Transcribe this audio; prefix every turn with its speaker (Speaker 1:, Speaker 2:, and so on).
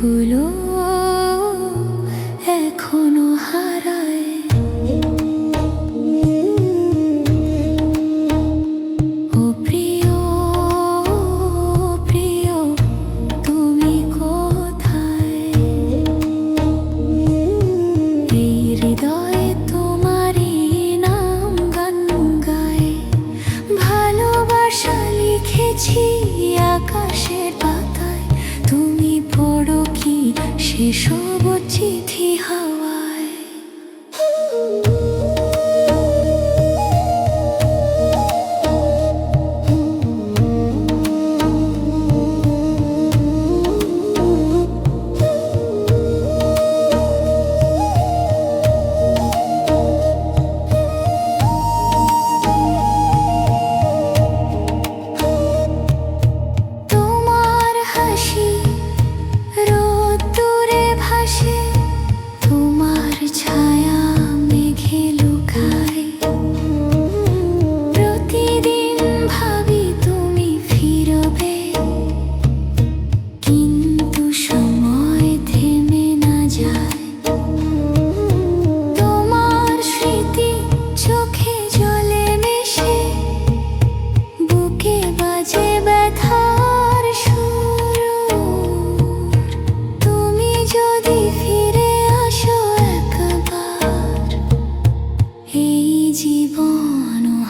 Speaker 1: স্বপ্নগুলো এখনও হারায়। প্রিয় প্রিয় তুমি কোথায়? নাম গান গায় ভালোবাসা লিখেছি আকাশের কি সেসব চিঠি হাওয়ায়